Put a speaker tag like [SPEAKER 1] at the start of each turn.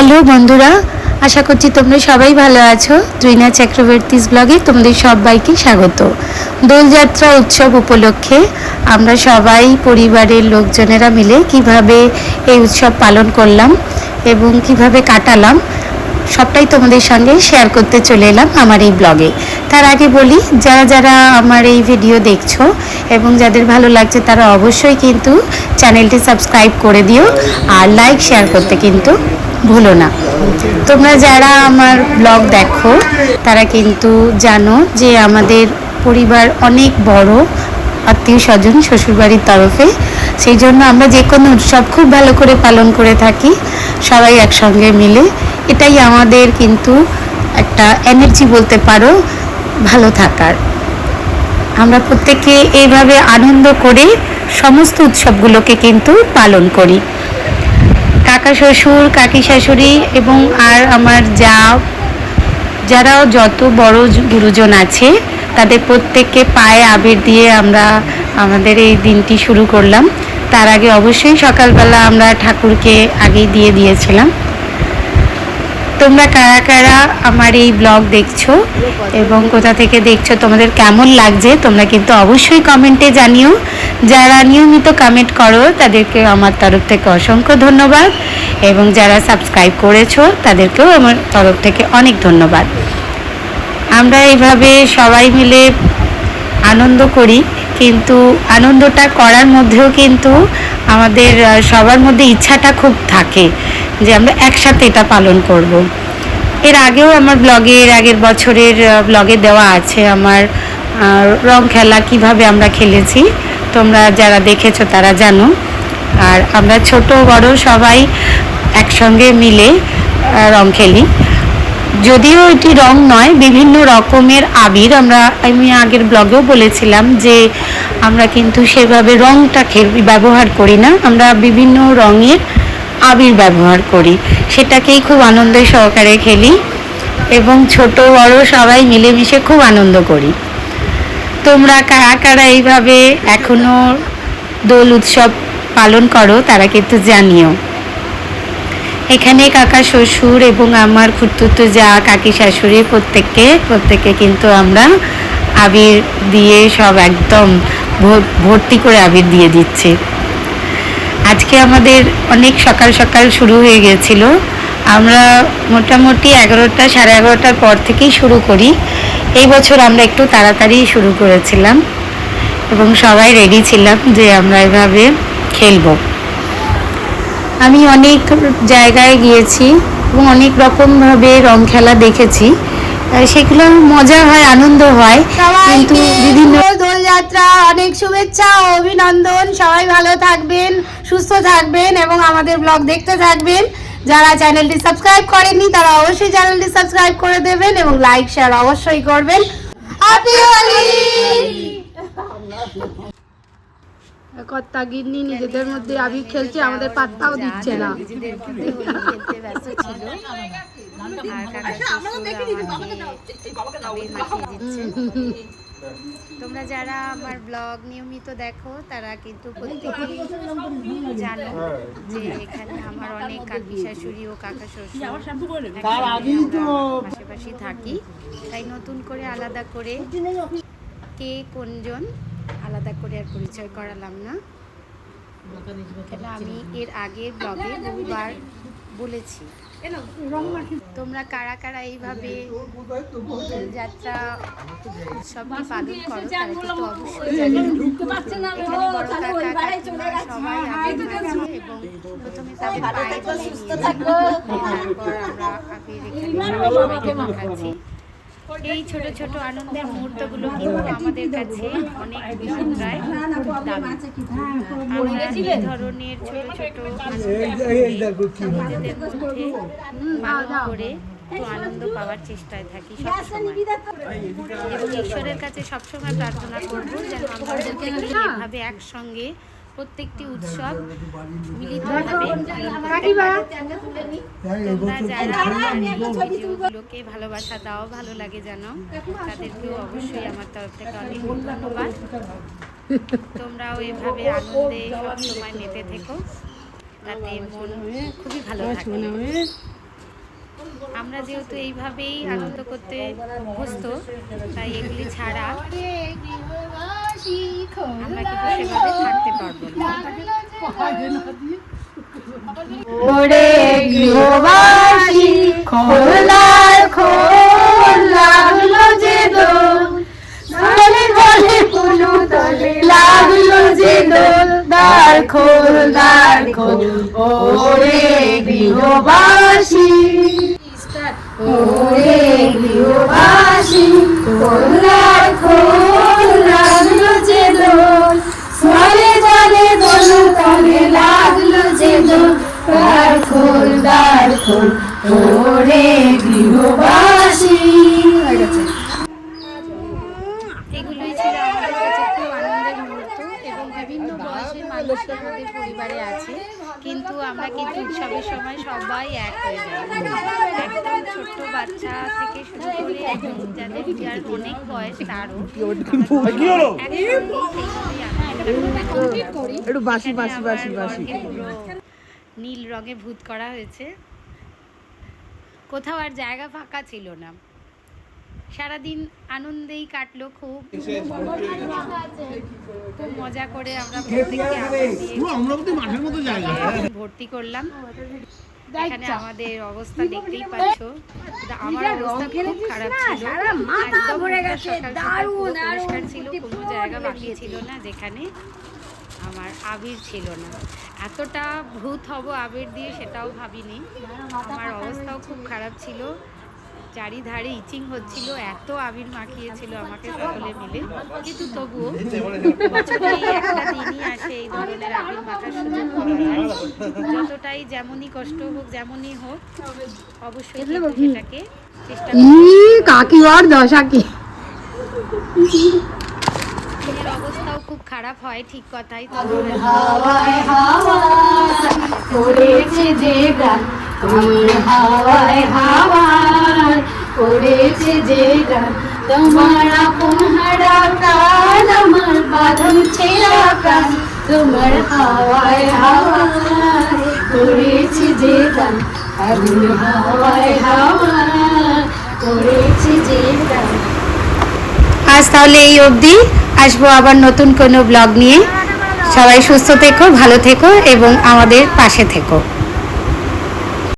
[SPEAKER 1] Hello বন্ধুরা, আশা করছি তোমরা সবাই ভালো আছো। জুইনা চক্রবর্তীস ব্লগে তোমাদের সবাইকে স্বাগত। দোলযাত্রা উৎসব উপলক্ষে আমরা সবাই, পরিবারের লোকজনেরা মিলে কীভাবে এই উৎসব পালন করলাম এবং কীভাবে কাটালাম, সবটাই তোমাদের সঙ্গে শেয়ার করতে চলে এলাম আমার এই ব্লগে তার আগে বলি, যারা যারা আমার এই ভিডিও দেখছ এবং যাদের ভালো লাগছে, তারা অবশ্যই কিন্তু চ্যানেলটি সাবস্ক্রাইব করে দিও আর লাইক শেয়ার করতে কিন্তু ভুলো না। তোমরা যারা আমার ব্লগ দেখো, তারা কিন্তু জানো যে আমাদের পরিবার অনেক বড় আত্মীয় স্বজন শ্বশুরবাড়ির তরফে। সেই জন্য আমরা যে কোনো উৎসব খুব ভালো করে পালন করে থাকি, সবাই একসঙ্গে মিলে। এটাই আমাদের কিন্তু একটা এনার্জি বলতে পারো, ভালো থাকার। আমরা প্রত্যেকে এইভাবে আনন্দ করে সমস্ত উৎসবগুলোকে কিন্তু পালন করি। কাকা শ্বশুর, কাকি শাশুড়ি এবং আর আমার যা, যারাও যত বড় গুরুজন আছে, তাদের প্রত্যেককে পায়ে আবির দিয়ে আমরা আমাদের এই দিনটি শুরু করলাম। তার আগে অবশ্যই সকালবেলা আমরা ঠাকুরকে আগেই দিয়ে দিয়েছিলাম। তোমরা কারা কারা আমার এই ব্লগ দেখছ এবং কোথা থেকে দেখছ, তোমাদের কেমন লাগছে, তোমরা কিন্তু অবশ্যই কমেন্টে জানিও। যারা নিয়মিত কমেন্ট করো, তাদেরকে আমার তরফ থেকে অসংখ্য ধন্যবাদ এবং যারা সাবস্ক্রাইব করেছ, তাদেরকেও আমার তরফ থেকে অনেক ধন্যবাদ। আমরা এইভাবে সবাই মিলে আনন্দ করি, কিন্তু আনন্দটা করার মধ্যেও কিন্তু আমাদের সবার মধ্যে ইচ্ছাটা খুব থাকে। যে আমরা একসাথে এটা পালন করব। এর আগেও আমার ব্লগে এর আগের বছরের ব্লগে দেওয়া আছে আমার রং খেলা কীভাবে আমরা খেলেছি। তোমরা যারা দেখেছ তারা জানো। আর আমরা ছোট, বড় সবাই একসঙ্গে মিলে রং খেলি। যদিও এটি রং নয়, বিভিন্ন রকমের আবির। আমরা, আমি আগের ব্লগেও বলেছিলাম যে আমরা কিন্তু সেভাবে রংটা ব্যবহার করি না। আমরা বিভিন্ন রঙের আবির ব্যবহার করি। সেটাকেই খুব আনন্দের সহকারে খেলি এবং ছোট, বড় সবাই মিলেমিশে খুব আনন্দ করি। তোমরা কারা কারা এইভাবে এখনও দোল উৎসব পালন করো, তারা কিন্তু জানিও। এখানে কাকা শ্বশুর এবং আমার খুঁড়তুতো যা কাকি শাশুড়ি, প্রত্যেককে প্রত্যেককে কিন্তু আমরা আবির দিয়ে সব একদম ভর্তি করে আবির দিয়ে দিচ্ছে। আজকে আমাদের অনেক সকাল সকাল শুরু হয়ে গেছিল। আমরা মোটামুটি এগারোটা সাড়ে এগারোটার পর থেকেই শুরু করি। এই বছর আমরা একটু তাড়াতাড়ি শুরু করেছিলাম এবং সবাই রেডি ছিলাম যে আমরা এভাবে খেলব। আমি অনেক জায়গায় গিয়েছি এবং অনেক রকমভাবে রং খেলা দেখেছি। সেগুলো মজা হয় আনন্দ হয় কিন্তু বিভিন্ন
[SPEAKER 2] দোলযাত্রা অনেক শুভেচ্ছা অভিনন্দন। সবাই ভালো থাকবেন। সুস্থ থাকবেন এবং আমাদের ব্লগ দেখতে থাকবেন। যারা চ্যানেলটি সাবস্ক্রাইব করেননি তারা অবশ্যই চ্যানেলটি সাবস্ক্রাইব করে দেবেন এবং লাইক শেয়ার অবশ্যই করবেন।
[SPEAKER 3] কর্তা গিন্নি নিজেদের মধ্যে আবির খেলছে আমাদের পাত্তাও দিচ্ছে না।
[SPEAKER 1] ছিল তোমরা যারা আমার ব্লগ নিয়মিত দেখো তারা কিন্তু প্রত্যেকেই জানো যে এখানে আমার অনেক কাকি শাশুড়ি ও কাকা শ্বশুর পাশাপাশি থাকি। তাই নতুন করে আলাদা করে কে কোনজন আলাদা করে আর পরিচয় করালাম না। কেন আমি এর আগের ব্লগে বহুবার বলেছি। তোমরা কারা কারা এইভাবে যাত্রা উৎসবটি পালন করো তারা কিন্তু অবশ্যই সবাই আবির মাখছে এবং প্রথমে তাদের পায়ে নিয়ে তারপর আমরা আবির এখানে সবাইকে মাখাচ্ছি এই ছোট ছোট আনন্দের মুহূর্তগুলো কিন্তু আমাদের কাছে অনেক বিষয়টায় দামি আমরা এই ধরনের ছোট ছোট নিজেদের মধ্যে করে একটু আনন্দ পাওয়ার চেষ্টায় থাকি এবং ঈশ্বরের কাছে সবসময় প্রার্থনা করব যেন আমরা এভাবে একসঙ্গে প্রত্যেকটি উৎসব ভিডিওগুলোকে ভালোবাসা দাও ভালো লাগে যেন। তাদেরকেও অবশ্যই আমার তরফ থেকে অনেক ধন্যবাদ। তোমরাও এভাবে আনন্দে সবসময় মেতে থেকো। তাতে মন খুবই ভালো থাকে। আমরা যেহেতু এইভাবেই আনন্দ করতে অভ্যস্ত তাই এগুলি ছাড়া আমরা কিন্তু সেভাবে থাকতে পারব
[SPEAKER 2] ওরে গৃহবাসী খোলার খোল লাগল যে দোল। দলে দলে পুলু দলে লাগল যে দোল। দ্বার খোল দ্বার খোল। ওরে গৃহবাসী। ওরে গৃহবাসী।
[SPEAKER 1] বাচ্চা থেকে শুরু করে যাদের যার অনেক বয়স তারও।
[SPEAKER 4] একটু বাসি বাসি বাসি বাসি
[SPEAKER 1] নীল রঙে ভূত করা হয়েছে। কোথাও আর জায়গা ফাঁকা ছিল না। সারাদিন আনন্দেই কাটলো খুব। খুব মজা করে আমরা ভর্তি করলাম। এখানে আমাদের অবস্থা দেখতেই পাচ্ছ। আমার অবস্থা খুব খারাপ ছিল। একদম পুরো পরিষ্কার ছিল কোনো জায়গা বাকি ছিল না যেখানে আমার আবির ছিল না। এতটা ভূত হব আবির দিয়ে সেটাও ভাবিনি। আমার অবস্থাও খুব খারাপ ছিল। চারিধারে ইচিং হচ্ছিল এত আবির মাখিয়েছিল আমাকে সকলে মিলে। কিন্তু তবুও একটা দিনই আসে এই ধরনের আবির মাখার সুযোগ যতটাই যেমনই কষ্ট হোক যেমনই হোক অবশ্যই সেটাকে চেষ্টা
[SPEAKER 3] ই কাকি আর দশা কি?
[SPEAKER 1] অবস্থাও খুব খারাপ হয় ঠিক কথাই
[SPEAKER 2] করেছে যে গান হাওয়ায় হাওয়ায় করেছে যে তোমার আপন প্রাণ আমার বাঁধন প্রাণ। তোমার হাওয়ায় হাওয়ায় করেছে যে গান। আগুন হাওয়ায় হাওয়ায় করেছে যে
[SPEAKER 1] আজ তাহলে এই অবধি। আসব আবার নতুন কোনো ব্লগ নিয়ে। সবাই সুস্থ থেকো, ভালো থেকো এবং আমাদের পাশে থেকো।